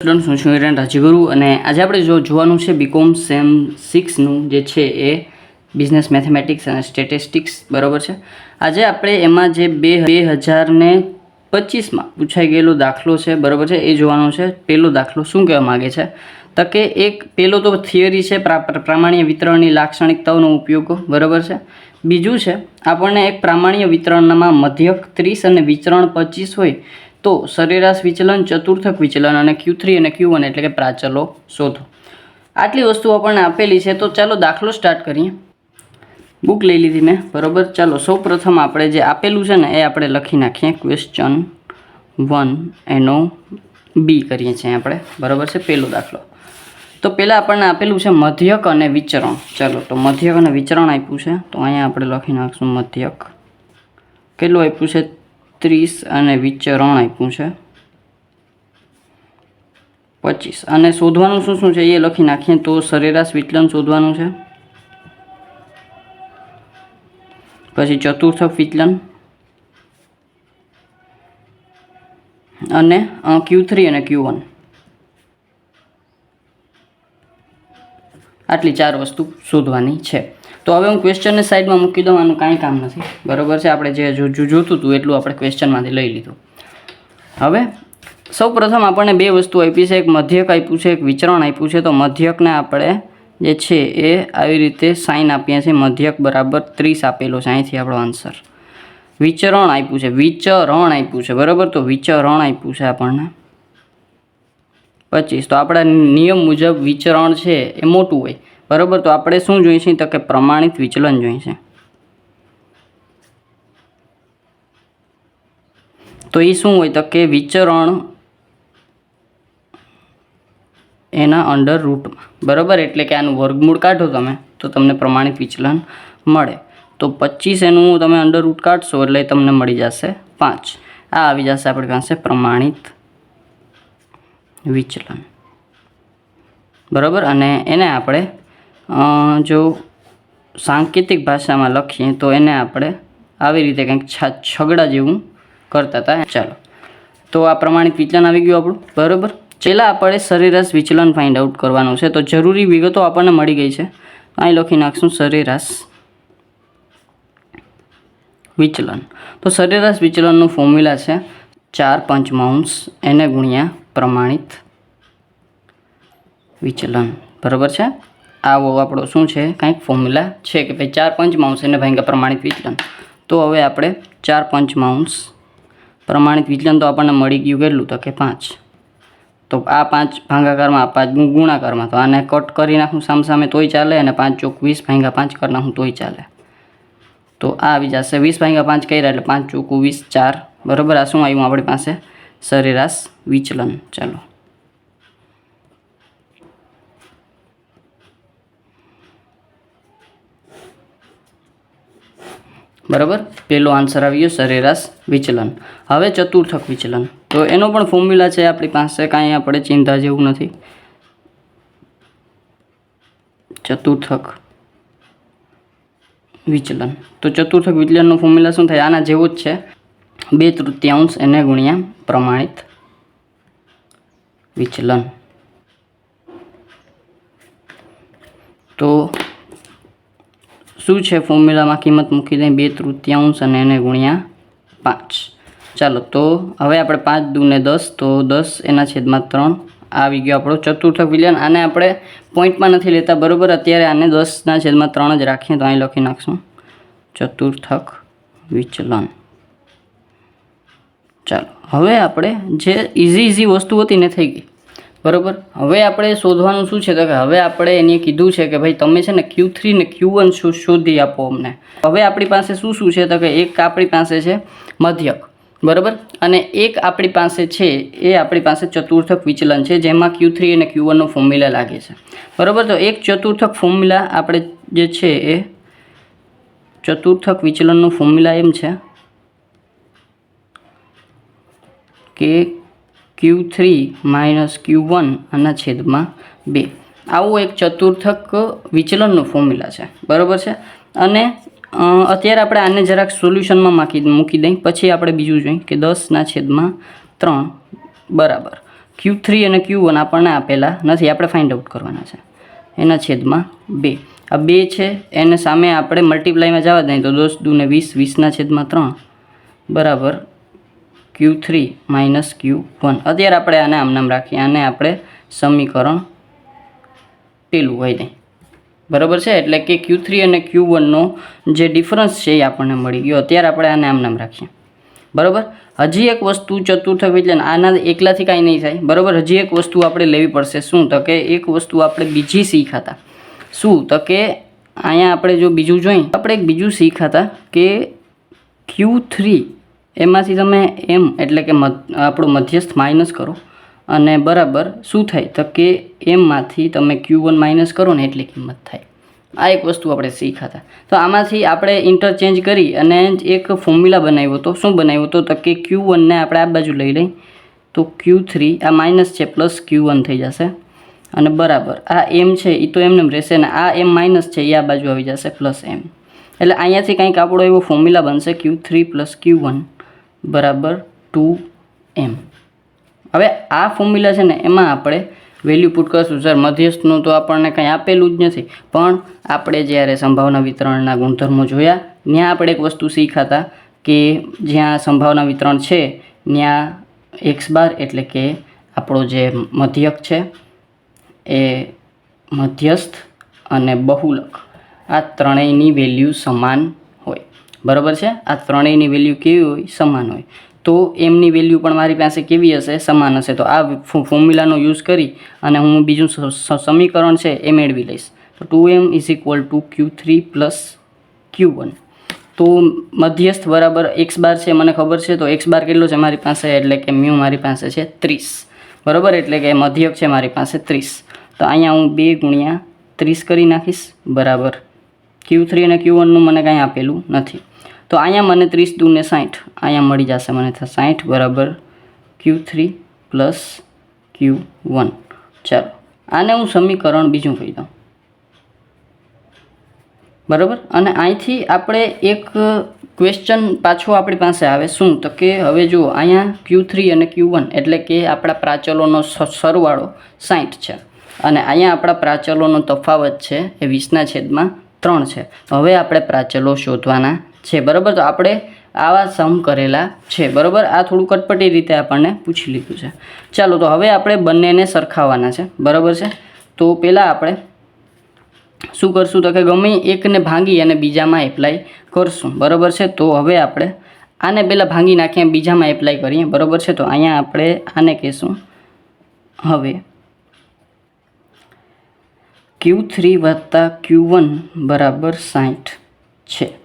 Student હું છું હિરેન રાજગુરુ અને આજે આપણે જો જોવાનું છે બીકોમ સેમ સિક્સનું જે છે એ બિઝનેસ મેથેમેટિક્સ અને સ્ટેટિસ્ટિક્સ બરાબર છે? આજે આપણે એમાં જે બે બે હજાર ને પચીસમાં પૂછાઈ ગયેલો દાખલો છે, બરાબર છે? એ જોવાનો છે. પહેલો દાખલો શું કહેવા માગે છે? તો કે એક પહેલો તો થિયરી છે, પ્રા- પ્રા- પ્રામાણ્ય વિતરણની લાક્ષણિકતાઓનો ઉપયોગ, બરાબર છે? બીજું છે, આપણને એક પ્રામાણ્ય વિતરણમાં મધ્યક ત્રીસ અને વિચરણ પચીસ હોય તો સરેરાશ વિચલન, ચતુર્થક વિચલન અને ક્યુ થ્રી અને ક્યુ વન એટલે કે પ્રાચલો શોધો. આટલી વસ્તુ આપણને આપેલી છે, તો ચાલો દાખલો સ્ટાર્ટ કરીએ. બુક લઈ લીધી મેં, બરાબર? ચાલો સૌ પ્રથમ આપણે જે આપેલું છે ને, એ આપણે લખી નાખીએ. ક્વેશ્ચન વન એનો બી કરીએ છીએ આપણે. બરાબર છે? પહેલો દાખલો. તો પહેલાં આપણને આપેલું છે મધ્યક અને વિચરણ. ચાલો, તો મધ્યક અને વિચરણ આપ્યું છે, તો અહીંયા આપણે લખી નાખશું મધ્યક. કેટલું આપ્યું છે? ત્રીસ અને વિચરણ આપ્યું છે. પચીસ. અને શોધવાનું શું શું છે એ લખી નાખીએ તો સરેરાશ વિચલન શોધવાનું છે. પછી ચતુર્થક વિચલન. અને ક્યુ થ્રી અને ક્યુ વન આટલી ચાર વસ્તુ શોધવાની છે. તો હવે હું ક્વેશ્ચનને સાઈડમાં મૂકી દઉં, આનું કાંઈ કામ નથી. બરાબર છે? આપણે જે જોતું હતું એટલું આપણે ક્વેશ્ચનમાંથી લઈ લીધું. હવે સૌ પ્રથમ આપણને બે વસ્તુ આપી છે. એક મધ્યક આપ્યું છે, એક વિચરણ આપ્યું છે. તો મધ્યકને આપણે જે છે એ આવી રીતે સાઇન આપીએ છીએ. મધ્યક બરાબર ત્રીસ આપેલો છે. અહીંથી આપણો આન્સર વિચરણ આપ્યું છે. વિચરણ આપ્યું છે. બરાબર? તો વિચરણ આપ્યું છે આપણને. પચીસ. તો આપણા નિયમ મુજબ વિચરણ છે એ મોટું હોય. બરાબર? તો આપણે શું જોઈશે? તો કે પ્રમાણિત વિચલન જોઈશે. તો એ શું હોય? તો કે વિચરણ એના અંડર રૂટમાં બરાબર? એટલે કે આનું વર્ગમૂળ કાઢો તમે, તો તમને પ્રમાણિત વિચલન મળે. તો પચીસ એનું તમે અંડર રૂટ કાઢશો, એટલે તમને મળી જશે પાંચ. આ આવી જશે આપણી પાસે પ્રમાણિત વિચલન. બરાબર? અને એને આપણે જો સાંકેતિક ભાષામાં લખીએ તો એને આપણે આવી રીતે કંઈક છગડા જેવું કરતા હતા. ચાલો. તો આ પ્રમાણિત વિચલન આવી ગયું આપણું. બરાબર? છેલ્લા આપણે સરેરાશ વિચલન ફાઇન્ડ આઉટ કરવાનું છે. તો જરૂરી વિગતો આપણને મળી ગઈ છે. અહીં લખી નાખશું સરેરાશ વિચલન. તો સરેરાશ વિચલનનું ફોર્મ્યુલા છે ચાર પંચમાંશ એને ગુણ્યા પ્રમાણિત વિચલન. બરાબર છે? આવો આપણો શું છે? કાંઈક ફોર્મ્યુલા છે કે ભાઈ ચાર પંચમાંશ એને ભાઈ પ્રમાણિત વિચલન. તો હવે આપણે ચાર પંચમાંશ પ્રમાણિત વિચલન તો આપણને મળી ગયું કેટલું? તો કે પાંચ. તો આ પાંચ ભાંગાકારમાં, આ પાંચ ગુણાકારમાં, તો આને કટ કરી નાખું સામસામે તોય ચાલે અને પાંચ ચોક વીસ ભાંગા પાંચ કરી નાખું તોય ચાલે. તો આ આવી જશે. વીસ ભાંગા પાંચ કર્યા એટલે પાંચ ચોખ્ખું વીસ ચાર. બરાબર? આ શું આવ્યું આપણી પાસે? સરેરાશ વિચલન. ચાલો. બરાબર? પહેલો આન્સર આવી ગયો, સરેરાશ વિચલન. હવે ચતુર્થક વિચલન. તો એનો પણ ફોર્મ્યુલા છે આપણી પાસે, કાંઈ આપણે ચિંતા જેવું નથી. ચતુર્થક વિચલન. તો ચતુર્થક વિચલનનું ફોર્મ્યુલા શું થાય? આના જેવું જ છે. બે તૃતીયાંશ એને ગુણ્યા પ્રમાણિત વિચલન. તો શું છે ફોર્મ્યુલામાં કિંમત મૂકી દઈએ બે તૃતીયાંશ અને એને ગુણ્યા પાંચ. ચાલો, તો હવે આપણે પાંચ દૂને દસ, તો દસ એના છેદમાં ત્રણ આવી ગયો આપણો ચતુર્થક વિલયન આને આપણે પોઈન્ટમાં નથી લેતા, બરાબર? અત્યારે આને દસના છેદમાં ત્રણ જ રાખીએ, તો અહીં લખી નાખશું. ચતુર્થક વિચલન. ચાલો, હવે આપણે જે ઇઝી ઇઝી વસ્તુ હતી ને થઈ ગઈ. બરાબર? હવે આપણે શોધવાનું શું છે? તો કે હવે આપણે એને કીધું છે કે ભાઈ તમે છે ને ક્યુ થ્રી ને ક્યુ શોધી આપો અમને. હવે આપણી પાસે શું શું છે? તો કે એક આપણી પાસે છે મધ્યક. બરાબર? અને એક આપણી પાસે છે, એ આપણી પાસે ચતુર્થક વિચલન છે, જેમાં ક્યુ થ્રી અને ક્યુ વનનો ફોર્મ્યુલા લાગે છે. બરાબર? તો એક ચતુર્થક ફોર્મ્યુલા આપણે જે છે એ ચતુર્થક વિચલનનો ફોર્મ્યુલા એમ છે કે Q three minus Q one આના છેદમાં બે. આવું એક ચતુર્થક વિચલનનો ફોર્મ્યુલા છે. બરાબર છે? અને અત્યારે આપણે આને જરાક સોલ્યુશનમાં માખી, મૂકી દઈએ પછી આપણે બીજું જોઈએ કે દસના છેદમાં ત્રણ. બરાબર. ક્યુ થ્રી અને ક્યુ વન આપણને આપેલા નથી. આપણે ફાઇન્ડ આઉટ કરવાના છે. એના છેદમાં બે. આ બે છે. એને સામે આપણે મલ્ટીપ્લાયમાં જવા દઈએ તો દસ દુને વીસ, વીસના છેદમાં ત્રણ. બરાબર. Q three minus Q one અત્યારે આપણે આને આમ નામ રાખીએ. આને આપણે સમીકરણ પેલું હોય નહીં બરાબર છે? એટલે કે ક્યુ થ્રી અને ક્યુ વનનો જે ડિફરન્સ છે એ આપણને મળી ગયો. અત્યારે આપણે આને આમ નામ રાખીએ. બરાબર? હજી એક વસ્તુ ચતુર્થ વિચલન આના એકલાથી કાંઈ નહીં થાય. બરાબર? હજી એક વસ્તુ આપણે લેવી પડશે. શું? તો કે એક વસ્તુ આપણે બીજી શીખાતા. શું? તો કે અહીંયા આપણે જો બીજું જોઈએ. આપણે એક બીજું શીખાતા કે ક્યુ થ્રી એમાંથી તમે એમ એટલે કે આપણું મધ્યસ્થ માઇનસ કરો. અને બરાબર શું થાય? તો કે એમમાંથી તમે ક્યુ વન માઇનસ કરો ને એટલી કિંમત થાય. આ એક વસ્તુ આપણે શીખાતા તો આમાંથી આપણે ઇન્ટરચેન્જ કરી અને એક ફોર્મ્યુલા બનાવ્યો હતો. શું બનાવ્યો હતો? તો કે ક્યુ વનને આપણે આ બાજુ લઈ લઈ. તો ક્યુ થ્રી આ માઇનસ છે પ્લસ ક્યુ વન થઈ જશે. અને બરાબર, આ એમ છે એ તો એમને એમ રહેશે ને આ એમ માઇનસ છે એ આ બાજુ આવી જશે પ્લસ એમ એટલે અહીંયાથી કંઈક આપણો એવો ફોર્મ્યુલા બનશે Q three plus Q one બરાબર ટુ એમ. હવે આ ફોર્મ્યુલા છે ને, એમાં આપણે વેલ્યુ પુટ કરશું. સર, મધ્યસ્થનું તો આપણને કંઈ આપેલું જ નથી, પણ આપણે જ્યારે સંભાવના વિતરણના ગુણધર્મો જોયા, ત્યાં આપણે એક વસ્તુ શીખાતા કે જ્યાં સંભાવના વિતરણ છે, ત્યાં એક્સ બાર એટલે કે આપણો જે મધ્યક છે, એ મધ્યસ્થ અને બહુલક. આ ત્રણેયની વેલ્યુ સમાન બરાબર છે? આ ત્રણેયની વેલ્યુ કેવી હોય? સમાન હોય. તો એમની વેલ્યુ પણ મારી પાસે કેવી હશે? સમાન હશે. તો આ ફોર્મ્યુલાનો યુઝ કરી અને હું બીજું સમીકરણ છે એ મેળવી લઈશ. તો two M is equal to Q three plus Q one તો મધ્યસ્થ બરાબર એક્સ બાર છે, મને ખબર છે. તો એક્સ બાર કેટલો છે મારી પાસે? એટલે કે મ્યુ મારી પાસે છે ત્રીસ. બરાબર? એટલે કે મધ્યક છે મારી પાસે ત્રીસ. તો અહીંયા હું બે ગુણ્યા ત્રીસ કરી નાખીશ. બરાબર. ક્યુ થ્રી અને ક્યુ વનનું મને કાંઈ આપેલું નથી. તો અહીંયા મને ત્રીસ દૂને સાઠ. અહીંયા મળી જશે મને સાઠ બરાબર Q three plus Q one. ચાલો, આને હું સમીકરણ બીજું કહી દઉં. બરાબર? અને અહીંથી આપણે એક ક્વેશ્ચન પાછો આપણી પાસે આવે શું? તો કે હવે જુઓ, અહીંયા ક્યુ થ્રી અને ક્યુ વન એટલે કે આપણા પ્રાચલોનો સરવાળો સાઠ છે. અને અહીંયા આપણા પ્રાચલોનો તફાવત છે એ વીસના છેદમાં ત્રણ છે. હવે આપણે પ્રાચલો શોધવાના છે, બરાબર? તો આપણે આવા સમ કરેલા છે, બરાબર? આ થોડું કટપટી રીતે આપણને પૂછી લીધું છે. ચાલો, તો હવે આપણે બંનેને સરખાવવાના છે, બરાબર છે? તો પહેલાં આપણે શું કરશું? તો કે ગમે એકને ભાંગી અને બીજામાં એપ્લાય કરશું, બરાબર છે? તો હવે આપણે આને પહેલાં ભાંગી નાખીએ બીજામાં એપ્લાય કરીએ, બરાબર છે? તો અહીંયા આપણે આને કહીશું. હવે ક્યુ થ્રી વત્તા ક્યુ વન બરાબર સાઠ છે.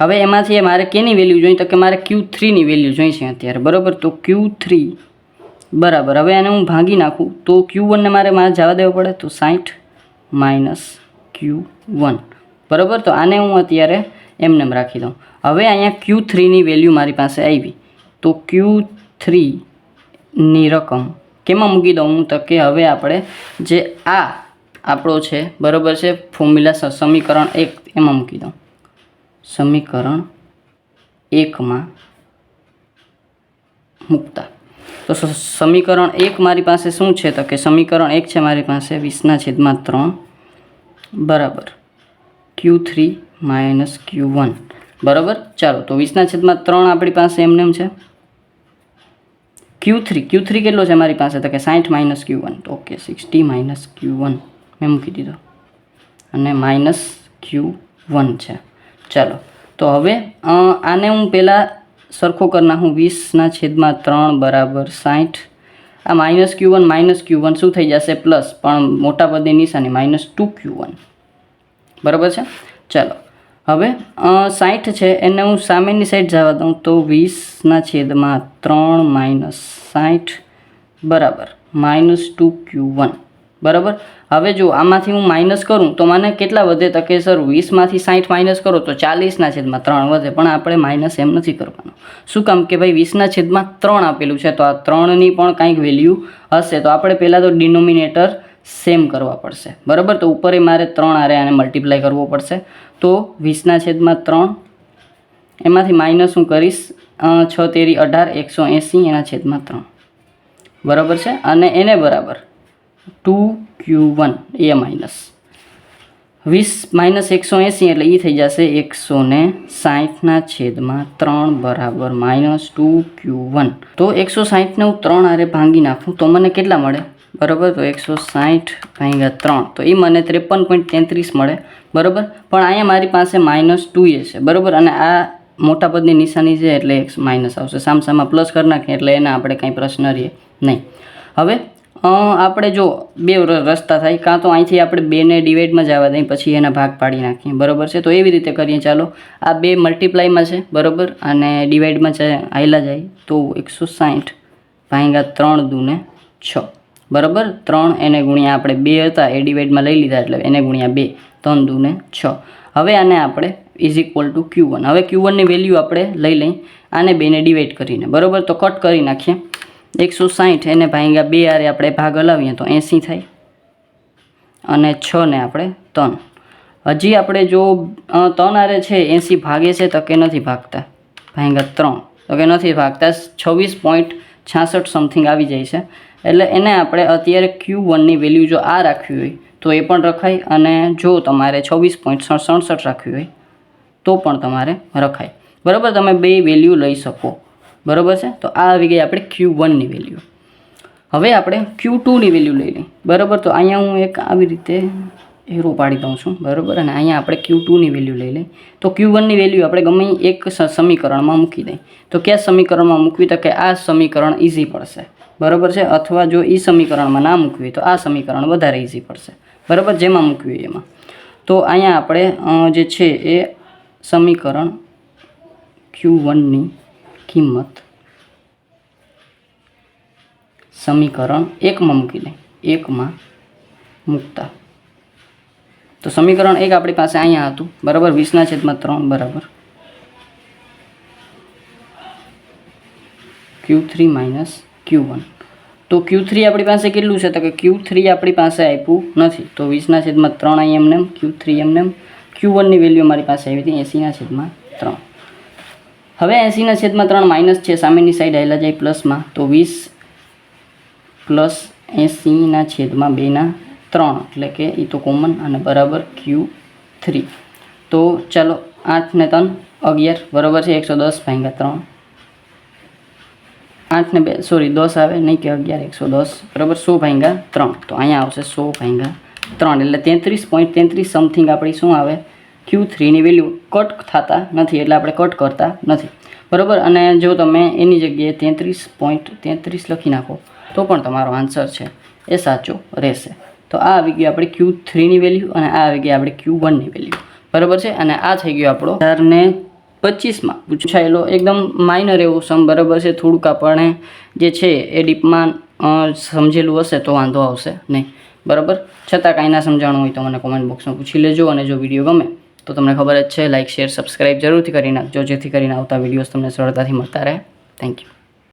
હવે એમાંથી મારે કેની વેલ્યુ જોઈએ? તો કે મારે ક્યુ થ્રીની વેલ્યુ જોઈ છે અત્યારે, બરાબર? તો ક્યુ થ્રી બરાબર. હવે આને હું ભાંગી નાખું. તો ક્યુ વનને મારે મારે જવા દેવો પડે? તો સાઠ માઇનસ ક્યુ વન બરાબર? તો આને હું અત્યારે એમને રાખી દઉં. હવે અહીંયા ક્યુ થ્રીની વેલ્યુ મારી પાસે આવી. તો ક્યુ થ્રીની રકમ કેમાં મૂકી દઉં હું? તો કે હવે આપણે જે આ આપણો છે, બરાબર છે, ફોર્મ્યુલા સમીકરણ એક એમાં મૂકી દઉં. સમીકરણ એકમાં મૂકતા. તો સમીકરણ એક મારી પાસે શું છે? તો કે સમીકરણ એક છે મારી પાસે વીસના છેદમાં ત્રણ. બરાબર. Q three minus Q one. બરાબર? ચાલો, તો વીસના છેદમાં ત્રણ આપણી પાસે એમને એમ છે? ક્યુ થ્રી. ક્યુ થ્રી કેટલો છે મારી પાસે? તો કે સાઠ minus Q one. Okay, sixty minus Q one. મેં મૂકી દીધો. અને માઇનસ ક્યુ વન છે. ચાલો. તો હવે આને હું પહેલાં સરખો કરી નાખું. વીસના છેદમાં ત્રણ બરાબર સાઠ આ minus Q one minus Q one શું થઈ જશે? પ્લસ. પણ મોટા પદની નિશાની માઇનસ ટુ ક્યુ વન. બરાબર છે? ચાલો. હવે સાઠ છે. એને હું સામેની સાઈડ જવા દઉં તો વીસના છેદમાં ત્રણ માઇનસ સાઠ બરાબર. Minus two Q one. બરાબર? હવે જો આમાંથી હું માઇનસ કરું, તો મને કેટલા વધે? તો કે સર, વીસમાંથી સાઠ માઇનસ કરો, તો ચાલીસના છેદમાં ત્રણ વધે. પણ આપણે માઇનસ એમ નથી કરવાનું. શું કામ કે ભાઈ, વીસના છેદમાં ત્રણ આપેલું છે, તો આ ત્રણની પણ કાંઈક વેલ્યુ હશે. તો આપણે પહેલાં તો ડિનોમિનેટર સેમ કરવા પડશે. બરાબર? તો ઉપર મારે ત્રણ આરે આને મલ્ટીપ્લાય કરવો પડશે. તો વીસના છેદમાં ત્રણ, એમાંથી માઇનસ હું કરીશ છ તેરી અઢાર, એકસો એંસી, એના છેદમાં ત્રણ. બરાબર છે? અને એને બરાબર ટુ ક્યુ વન, એ માઇનસ. વીસ માઇનસ એકસો એંસી એટલે એ થઈ જશે એકસો ને સાહીઠના છેદમાં ત્રણ બરાબર માઇનસ ટુ ક્યુ વન. તો એકસો સાહીઠને હું ત્રણ આરે ભાંગી નાખું, તો મને કેટલા મળે? બરાબર? તો એકસો સાહીઠ ભાંગ્યા ત્રણ. તો એ મને ત્રેપન પોઈન્ટ તેત્રીસ મળે. બરાબર? પણ અહીંયા મારી પાસે માઇનસ ટુ એ છે. બરાબર? અને આ મોટા પદની નિશાની છે એટલે એક્સ માઇનસ આવશે. સામસામાં પ્લસ કરી નાખીએ એટલે એના આપણે કાંઈ પ્રશ્ન રહીએ નહીં. હવે આપણે જો બે રસ્તા થાય. કાં તો અહીંથી આપણે બેને ડિવાઈડમાં જવા દઈએ, પછી એના ભાગ પાડી નાખીએ. બરાબર છે? તો એવી રીતે કરીએ. ચાલો, આ બે મલ્ટીપ્લાયમાં છે, બરાબર? અને ડિવાઈડમાં છે, આયલા જાય. તો એકસો સાઠ ભાંગા ત્રણ દૂને છ. બરાબર? ત્રણ એને ગુણ્યા આપણે બે હતા, એ ડિવાઈડમાં લઈ લીધા એટલે એને ગુણ્યા બે. ત્રણ દૂને છ. હવે આને આપણે is equal to Q one હવે ક્યુ વનની વેલ્યુ આપણે લઈ લઈ આને બેને ડિવાઈડ કરીને. બરાબર? તો કટ કરી નાખીએ. એકસો સાહીઠ, એને ભાંગ્યા બે આરે આપણે ભાગ હલાવીએ તો એંસી થાય. અને છ ને આપણે ત્રણ. હજી આપણે જો ત્રણ આરે છે, એંસી ભાગે છે, તો કે નથી ભાગતા. ભાંગ્યા ત્રણ. તો કે નથી ભાગતા, છવ્વીસ પોઈન્ટ છાસઠ સમથિંગ આવી જાય છે. એટલે એને આપણે અત્યારે ક્યુ વનની વેલ્યુ જો આ રાખવી હોય, તો એ પણ રખાય. અને જો તમારે છવ્વીસ પોઈન્ટ સડસઠ રાખવી હોય, તો પણ તમારે રખાય. બરાબર? તમે બે વેલ્યુ લઈ શકો. બરાબર છે? તો આ આવી ગઈ આપણે ક્યુ વનની વેલ્યુ હવે આપણે ક્યુ ટુની વેલ્યુ લઈ લઈએ. બરાબર? તો અહીંયા હું એક આવી રીતે એરો પાડી દઉં છું. બરાબર? અને અહીંયા આપણે ક્યુ ટુની વેલ્યુ લઈ લઈએ. તો ક્યુ વનની વેલ્યુ આપણે ગમે એક સમીકરણમાં મૂકી દઈએ. તો કયા સમીકરણમાં મૂકવી? તો કે આ સમીકરણ ઇઝી પડશે. બરાબર છે? અથવા જો એ સમીકરણમાં ના મૂકવી તો આ સમીકરણ વધારે ઇઝી પડશે. બરાબર? જેમાં મૂકવી એમાં. તો અહીંયા આપણે જે છે એ સમીકરણ ક્યુ વનની કિંમત. સમીકરણ એકમાં મૂકી દે. એકમાં મૂકતા. તો સમીકરણ એક આપણી પાસે અહીંયા હતું. બરાબર? વીસના છેદમાં ત્રણ, બરાબર? Q three minus Q one તો ક્યુ થ્રી આપણી પાસે કેટલું છે? તો કે ક્યુ થ્રી આપણી પાસે આપ્યું નથી. તો વીસના છેદમાં ત્રણ અહીં એમને ક્યુ થ્રી એમને ક્યુ વનની વેલ્યુ મારી પાસે આવી હતી એંસીના છેદમાં ત્રણ. હવે એંસીના છેદમાં ત્રણ માઇનસ છે, સામેની સાઈડ આવેલા જાય પ્લસમાં. તો વીસ પ્લસ એંસીના છેદમાં બેના ત્રણ, એટલે કે એ તો કોમન અને બરાબર ક્યુ થ્રી તો ચાલો આઠ ને ત્રણ, અગિયાર, બરાબર છે, એકસો દસ ભાંગ્યા ત્રણ. આઠ ને બે સોરી દસ આવે, નહીં કે અગિયાર, એકસો દસ. બરાબર સો ભાંગ્યા ત્રણ. તો અહીંયા આવશે સો ભાંગ્યા ત્રણ, એટલે તેત્રીસ પોઈન્ટ તેત્રીસ સમથિંગ આપણી શું આવે? ક્યુ થ્રીની વેલ્યુ કટ થતા નથી, એટલે આપણે કટ કરતા નથી. બરાબર? અને જો તમે એની જગ્યાએ તેત્રીસ પોઈન્ટ તેત્રીસ લખી નાખો, તો પણ તમારો આન્સર છે એ સાચો રહેશે. તો આ આવી ગયું આપણે ક્યુ થ્રીની વેલ્યુ અને આ આવી ગઈ આપણે ક્યુ વનની વેલ્યુ બરાબર છે? અને આ થઈ ગયો આપણો હજાર ને પચીસમાં. પૂછાયેલો એકદમ માઇનર એવો સમ બરાબર છે? થોડુંક આપણે જે છે એ ડીપમાં સમજેલું હશે તો વાંધો આવશે નહીં. બરાબર? છતાં કાંઈ ના સમજાણું હોય તો મને કોમેન્ટ બોક્સમાં પૂછી લેજો અને જો વીડિયો ગમે તો તમને ખબર જ છે લાઇક શેર સબસ્ક્રાઇબ જરૂરથી કરી નાખજો, જેથી કરીને આવતા વિડીયોઝ તમને સરળતાથી મળતા રહે. Thank you